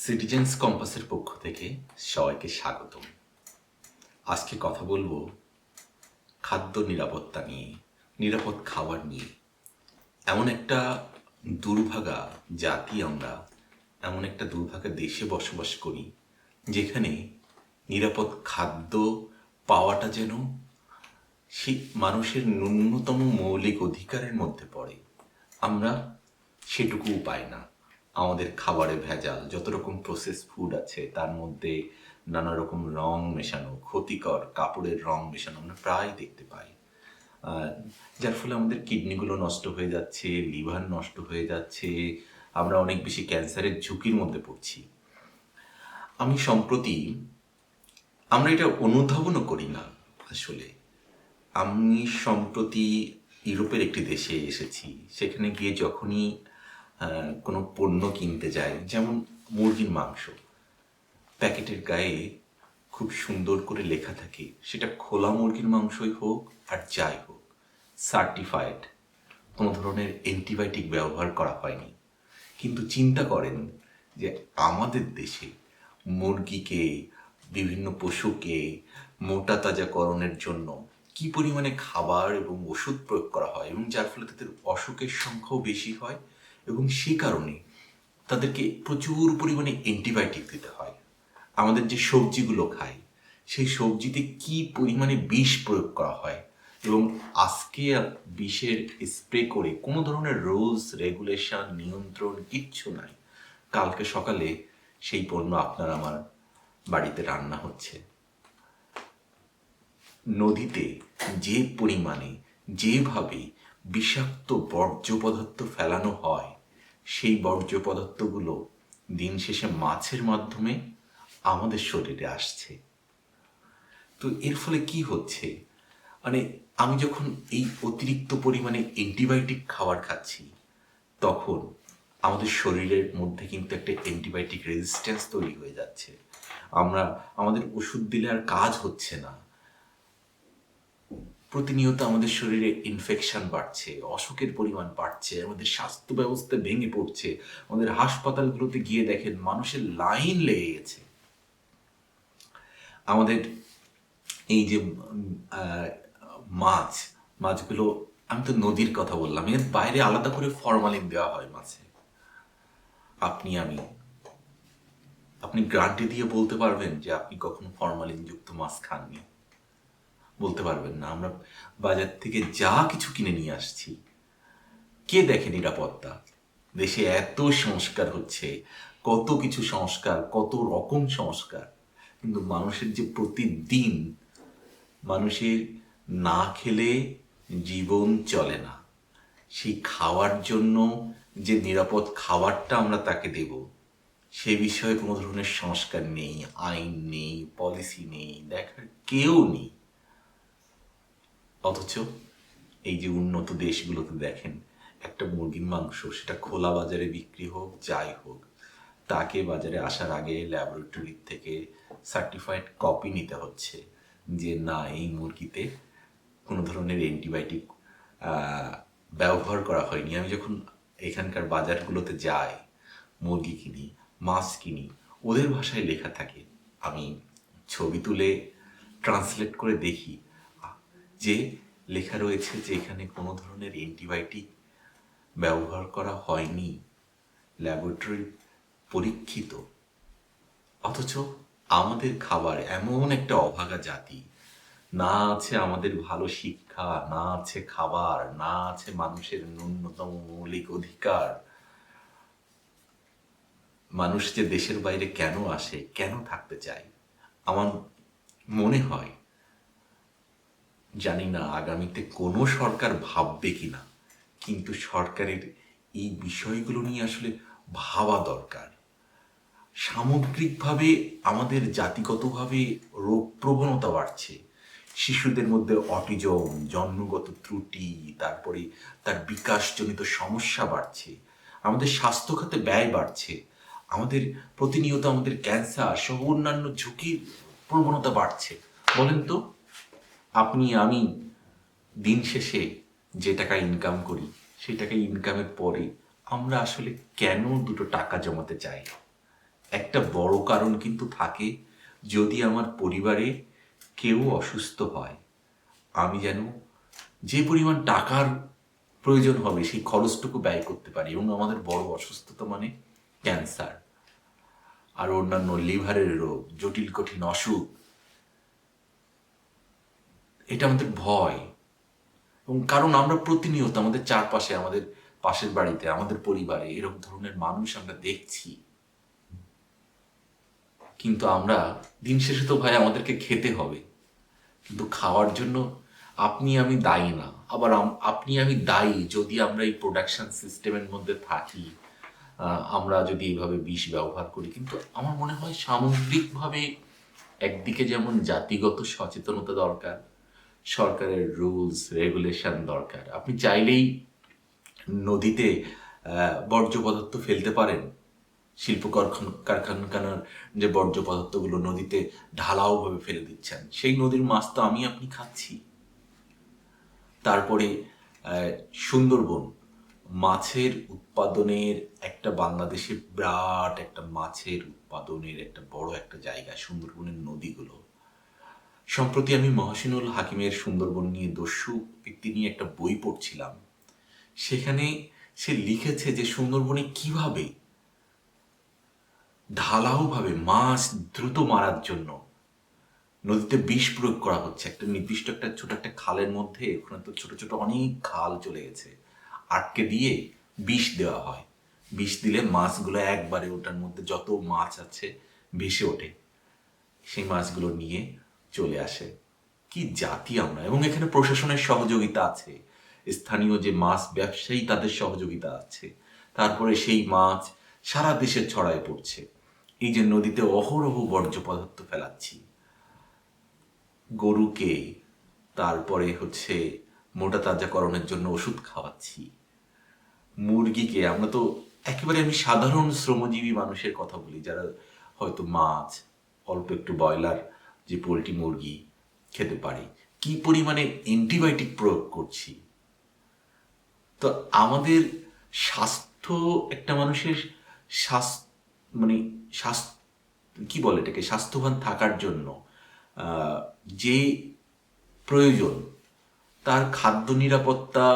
Citizens কম্পাসের পক্ষ থেকে সবাইকে স্বাগতম। আজকে কথা বলব খাদ্য নিরাপত্তা নিয়ে, নিরাপদ খাবার নিয়ে। এমন একটা দুর্ভাগা জাতি আমরা, এমন একটা দুর্ভাগা দেশে বসবাস করি, যেখানে নিরাপদ খাদ্য পাওয়াটা যেন সেই মানুষের ন্যূনতম মৌলিক অধিকারের মধ্যে পড়ে। আমরা সেটুকুও পাই না। আমাদের খাবারে ভেজাল, যত রকম প্রসেস ফুড আছে, তার মধ্যে নানা রকম রং মেশানো, ক্ষতিকর কাপড়ের রং মেশানো আমরা প্রায় দেখতে পাই। যার ফলে আমাদের কিডনিগুলো নষ্ট হয়ে যাচ্ছে, লিভার নষ্ট হয়ে যাচ্ছে, আমরা অনেক বেশি ক্যান্সারের ঝুঁকির মধ্যে পড়ছি। আমি সম্প্রতি, আমরা এটা অনুধাবনও করি না আসলে। আমি সম্প্রতি ইউরোপের একটি দেশে এসেছি, সেখানে গিয়ে যখনই কোনো পণ্য কিনতে যাই যেমন মুরগির মাংস। প্যাকেটের গায়ে খুব সুন্দর করে লেখা থাকে, সেটা খোলা মুরগির মাংসই হোক আর যাই হোক সার্টিফাইড কোনো ধরনের অ্যান্টিবায়োটিক ব্যবহার করা হয়নি। কিন্তু চিন্তা করেন যে আমাদের দেশে মুরগিকে, বিভিন্ন পশুকে মোটা তাজাকরণের জন্য কি পরিমাণে খাবার এবং ওষুধ প্রয়োগ করা হয় এবং যার ফলে তাদের অসুখের সংখ্যাও বেশি হয় এবং সে কারণে তাদেরকে প্রচুর পরিমাণে অ্যান্টিবায়োটিক দিতে হয়। আমাদের যে সবজিগুলো খাই সেই সবজিতে কি পরিমাণে বিষ প্রয়োগ করা হয় এবং আজকে বিষের স্প্রে করে কোনো ধরনের রুলস রেগুলেশন নিয়ন্ত্রণ কিচ্ছু নাই। কালকে সকালে সেই পণ্য আপনার আমার বাড়িতে রান্না হচ্ছে। নদীতে যে পরিমাণে, যেভাবে বিষাক্ত বর্জ্য পদার্থ ফেলানো হয় সেই বর্জ্য পদার্থগুলো দিন শেষে মাছের মাধ্যমে আমাদের শরীরে আসছে। তো এর ফলে কি হচ্ছে? মানে আমি যখন এই অতিরিক্ত পরিমাণে অ্যান্টিবায়োটিক খাবার খাচ্ছি, তখন আমাদের শরীরের মধ্যে কিন্তু একটা অ্যান্টিবায়োটিক রেজিস্ট্যান্স তৈরি হয়ে যাচ্ছে। আমরা, আমাদের ওষুধ দিলে আর কাজ হচ্ছে না। প্রতিনিয়ত আমাদের শরীরে ইনফেকশন বাড়ছে, অসুখের পরিমাণ বাড়ছে, আমাদের স্বাস্থ্য ব্যবস্থা ভেঙে পড়ছে, আমাদের হাসপাতালগুলোতে গিয়ে দেখেন মানুষের লাইন লেগে গেছে। আমাদের এই যে মাছ, মাছগুলো, আমি তো নদীর কথা বললাম, এর বাইরে আলাদা করে ফরমালিন দেওয়া হয় মাছে। আপনি, আমি, আপনি গ্রান্টি দিয়ে বলতে পারবেন যে আপনি কখনো ফরমালিন যুক্ত মাছ খাননি। বলতে পারবেন না। আমরা বাজার থেকে যা কিছু কিনে নিয়ে আসছি, কে দেখে নিরাপত্তা? দেশে এত সংস্কার হচ্ছে, কত কিছু সংস্কার, কত রকম সংস্কার। কিন্তু মানুষের যে প্রতিদিন, মানুষের না খেলে জীবন চলে না। সেই খাওয়ার জন্য যে নিরাপদ খাবারটা আমরা তাকে দেব, সে বিষয়ে কোনো ধরনের সংস্কার নেই, আইন নেই পলিসি নেই, দেখার কেউ নেই। অথচ এই যে উন্নত দেশগুলোতে দেখেন, একটা মুরগির মাংস, সেটা খোলা বাজারে বিক্রি হোক, যাই হোক, তাকে বাজারে আসার আগে ল্যাবরেটরি থেকে সার্টিফাইড কপি নিতে হচ্ছে যে না, এই মুরগিতে কোনো ধরনের অ্যান্টিবায়োটিক ব্যবহার করা হয়নি। আমি যখন এখানকার বাজারগুলোতে যাই, মুরগি কিনি, মাছ কিনি, ওদের ভাষায় লেখা থাকে, আমি ছবি তুলে ট্রান্সলেট করে দেখি যে লেখা রয়েছে যে এখানে কোনো ধরনের অ্যান্টিবায়োটিক ব্যবহার করা হয়নি ল্যাবরেটরি পরীক্ষিত। অথচ আমাদের খাবার এমন একটা অভাগা জাতি। না আছে আমাদের ভালো শিক্ষা, না আছে খাবার, না আছে মানুষের ন্যূনতম মৌলিক অধিকার। মানুষ যে দেশের বাইরে কেন আসে, কেন থাকতে চায়? আমার মনে হয় জানি না আগামীতে কোনো সরকার ভাববে কিনা, কিন্তু সরকারের এই বিষয়গুলো নিয়ে আসলে ভাবা দরকার। সামগ্রিকভাবে আমাদের জাতিগতভাবে রোগ প্রবণতা বাড়ছে। শিশুদের মধ্যে অটিজম, জন্মগত ত্রুটি, তারপরে তার বিকাশজনিত সমস্যা বাড়ছে, আমাদের স্বাস্থ্য খাতে ব্যয় বাড়ছে, আমাদের প্রতিনিয়ত আমাদের ক্যান্সার সহ অন্যান্য ঝুঁকির প্রবণতা বাড়ছে। বলেন তো? আপনি, আমি দিন শেষে যে টাকা ইনকাম করি, সেই টাকা ইনকামের পরে আমরা আসলে কেন দুটো টাকা জমাতে চাই? একটা বড় কারণ কিন্তু থাকে, যদি আমার পরিবারে কেউ অসুস্থ হয়, আমি যেন যে পরিমাণ টাকার প্রয়োজন হবে, সেই খরচটুকু ব্যয় করতে পারি। এবং আমাদের বড় অসুস্থতা মানে ক্যান্সার আর অন্যান্য লিভারের রোগ, জটিল, কঠিন অসুখ এটা আমাদের ভয়। এবং কারণ আমরা প্রতিনিয়ত আমাদের চারপাশে, আমাদের পাশের বাড়িতে, আমাদের পরিবারে এরকম ধরনের মানুষ আমরা দেখছি। কিন্তু আমরা দিন শেষে তো ভাই আমাদেরকে খেতে হবে। কিন্তু খাওয়ার জন্য আপনি আমি দায়ী না। আবার আপনি আমি দায়ী যদি আমরা এই প্রোডাকশন সিস্টেমের মধ্যে থাকি। আমরা যদি এইভাবে বিষ ব্যবহার করি। কিন্তু আমার মনে হয় সামগ্রিকভাবে একদিকে যেমন জাতিগত সচেতনতা দরকার সরকারের রুলস রেগুলেশন দরকার। আপনি চাইলেই নদীতে বর্জ্য পদার্থ ফেলতে পারেন। শিল্প কারখানা কারখানার যে বর্জ্য পদার্থগুলো নদীতে ঢালাওভাবে ফেলে দিচ্ছেন, সেই নদীর মাছ তো আমি, আপনি খাচ্ছি। তারপরে সুন্দরবন। মাছের উৎপাদনের একটা বাংলাদেশে বিরাট একটা মাছের উৎপাদনের একটা বড় একটা জায়গা, সুন্দরবনের নদীগুলো। সম্প্রতি আমি মহসিনুল হাকিমের সুন্দরবন নিয়ে দস্যু ব্যক্তি নিয়ে একটা বই পড়ছিলাম। সেখানে সে লিখেছে যে সুন্দরবনে কীভাবে ঢালাওভাবে মাছ দ্রুত মারার জন্য নদীতে বিষ প্রয়োগ করা হচ্ছে। একটা নির্দিষ্ট একটা ছোট একটা খালের মধ্যে ওখানে তো ছোট ছোট অনেক খাল চলে গেছে। আটকে দিয়ে বিষ দেওয়া হয়। বিষ দিলে মাছগুলো একবারে ওটার মধ্যে যত মাছ আছে ভেসে ওঠে। সেই মাছগুলো নিয়ে চলে আসে। কি জাতি আমরা? এবং এখানে প্রশাসনের সহযোগিতা আছে। স্থানীয় যে মাছ ব্যবসায়ী, তাদের সহযোগিতা আছে। তারপরে সেই মাছ সারা দেশে ছড়ায় পড়ছে। এই যে নদীতে অহরহ বর্জ্য পদার্থ ফেলাচ্ছি। গরুকে তারপরে হচ্ছে মোটা তাজাকরণের জন্য ওষুধ খাওয়াচ্ছি। মুরগিকে আমরা তো একেবারে আমি সাধারণ শ্রমজীবী মানুষের কথা বলি, যারা হয়তো মাছ, অল্প একটু ব্রয়লার যে পোলট্রি মুরগি খেতে পারে। কি পরিমাণে অ্যান্টিবায়োটিক প্রয়োগ করছি? তো আমাদের স্বাস্থ্য একটা মানুষের স্বাস্থ্য মানে স্বাস্থ্য, কি বলে এটাকে? স্বাস্থ্যবান থাকার জন্য যে প্রয়োজন, তার খাদ্য নিরাপত্তা,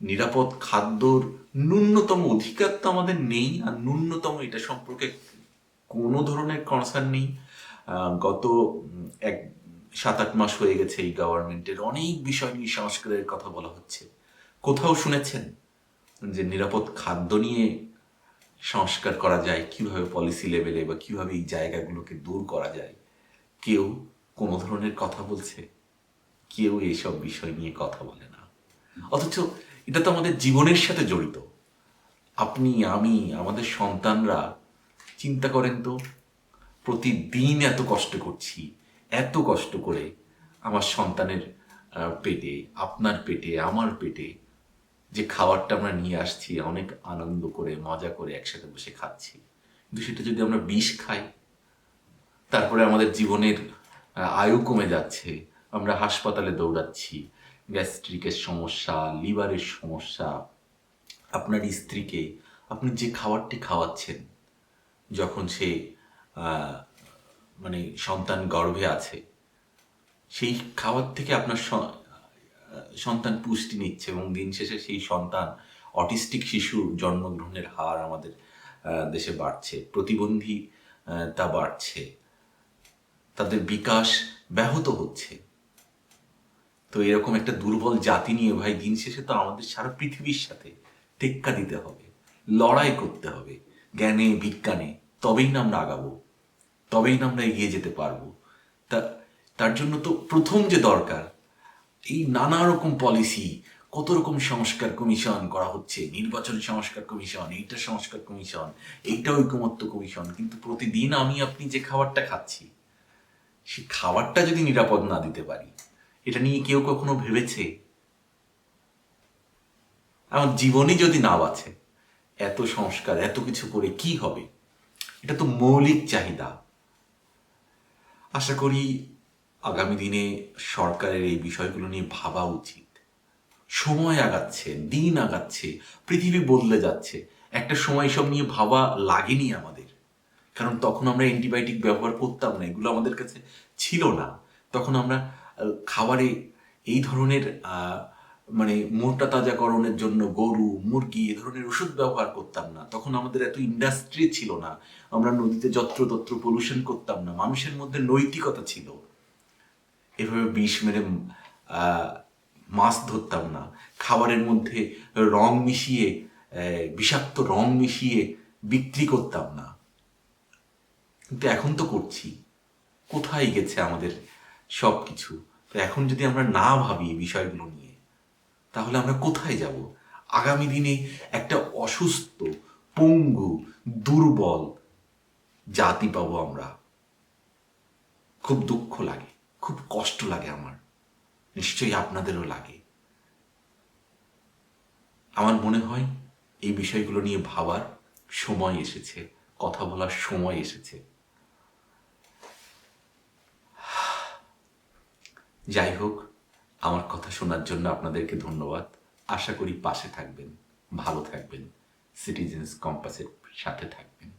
নিরাপদ খাদ্যর ন্যূনতম অধিকার তো আমাদের নেই, আর ন্যূনতম এটা সম্পর্কে কোনো ধরনের কনসার্ন নেই। গত এক সাত আট মাস হয়ে গেছে এই গভর্নমেন্টের অনেক বিষয় নিয়ে সংস্কারের কথা বলা হচ্ছে। কোথাও শুনেছেন যে নিরাপদ খাদ্য নিয়ে সংস্কার করা যায়? কীভাবে পলিসি লেভেলে বা কীভাবে এই জায়গাগুলোকে দূর করা যায়? কেউ কোনো ধরনের কথা বলছে? কেউ এইসব বিষয় নিয়ে কথা বলে না। অথচ এটা তো আমাদের জীবনের সাথে জড়িত। আপনি, আমি, আমাদের সন্তানরা, চিন্তা করেন তো প্রতিদিন এত কষ্ট করছি, এত কষ্ট করে আমার সন্তানের পেটে, আপনার পেটে, আমার পেটে যে খাবারটা আমরা নিয়ে আসছি, অনেক আনন্দ করে, মজা করে একসাথে বসে খাচ্ছি। কিন্তু সেটা যদি আমরা বিষ খাই, তারপরে আমাদের জীবনের আয়ু কমে যাচ্ছে, আমরা হাসপাতালে দৌড়াচ্ছি, গ্যাস্ট্রিকের সমস্যা, লিভারের সমস্যা, আপনার স্ত্রীকে, আপনি যে খাবারটি খাওয়াচ্ছেন, যখন সে মানে সন্তান গর্ভে আছে, সেই খাবার থেকে আপনার সন্তান পুষ্টি নিচ্ছে এবং দিন শেষে সেই সন্তান অটিস্টিক শিশুর জন্মগ্রহণের হার আমাদের দেশে বাড়ছে, প্রতিবন্ধী তা বাড়ছে, তাদের বিকাশ ব্যাহত হচ্ছে। তো এরকম একটা দুর্বল জাতি নিয়ে ভাই দিন শেষে তো আমাদের সারা পৃথিবীর সাথে টেক্কা দিতে হবে, লড়াই করতে হবে, জ্ঞানে, বিজ্ঞানে, তবেই না আমরা আগাবো। তবেই না আমরা এগিয়ে যেতে পারব। তা, তার জন্য তো প্রথম যে দরকার, এই নানা রকম পলিসি কত রকম সংস্কার কমিশন করা হচ্ছে, নির্বাচন সংস্কার কমিশন এইটা সংস্কার কমিশন এইটা ঐকমত্য কমিশন কিন্তু প্রতিদিন আমি, আপনি যে খাবারটা খাচ্ছি, সে খাবারটা যদি নিরাপদ না দিতে পারি, এটা নিয়ে কেউ কখনো ভেবেছে? আমার জীবনই যদি না বাঁচে, এত সংস্কার, এত কিছু করে কি হবে? এটা তো মৌলিক চাহিদা। আশা করি আগামী দিনে সরকারের এই বিষয়গুলো নিয়ে ভাবা উচিত। সময় আগাচ্ছে, দিন আগাচ্ছে, পৃথিবী বদলে যাচ্ছে। একটা সময় সব নিয়ে ভাবা লাগেনি আমাদের। কারণ তখন আমরা অ্যান্টিবায়োটিক ব্যবহার করতাম না, এগুলো আমাদের কাছে ছিল না। তখন আমরা খাবারে এই ধরনের মানে মোটা তাজাকরণের জন্য গরু, মুরগি এ ধরনের ওষুধ ব্যবহার করতাম না। তখন আমাদের এত ইন্ডাস্ট্রি ছিল না। আমরা নদীতে যত্রতত্র পলিউশন করতাম না। মানুষের মধ্যে নৈতিকতা ছিল। এভাবে বিষ মেরে মাছ ধরতাম না। খাবারের মধ্যে রং মিশিয়ে বিষাক্ত রং মিশিয়ে বিক্রি করতাম না। কিন্তু এখন তো করছি। কোথায় গেছে আমাদের সব কিছু তো এখন যদি আমরা না ভাবি এই বিষয়গুলো নিয়ে তাহলে আমরা কোথায় যাব? আগামী দিনে একটা অসুস্থ, পঙ্গু, দুর্বল জাতি পাবো আমরা। খুব দুঃখ লাগে, খুব কষ্ট লাগে আমার। নিশ্চয়ই আপনাদেরও লাগে। আমার মনে হয় এই বিষয়গুলো নিয়ে ভাবার সময় এসেছে, কথা বলার সময় এসেছে। যাই হোক আমার কথা শোনার জন্য আপনাদেরকে ধন্যবাদ। আশা করি পাশে থাকবেন, ভালো থাকবেন সিটিজেন্স কম্পাসের সাথে থাকবেন।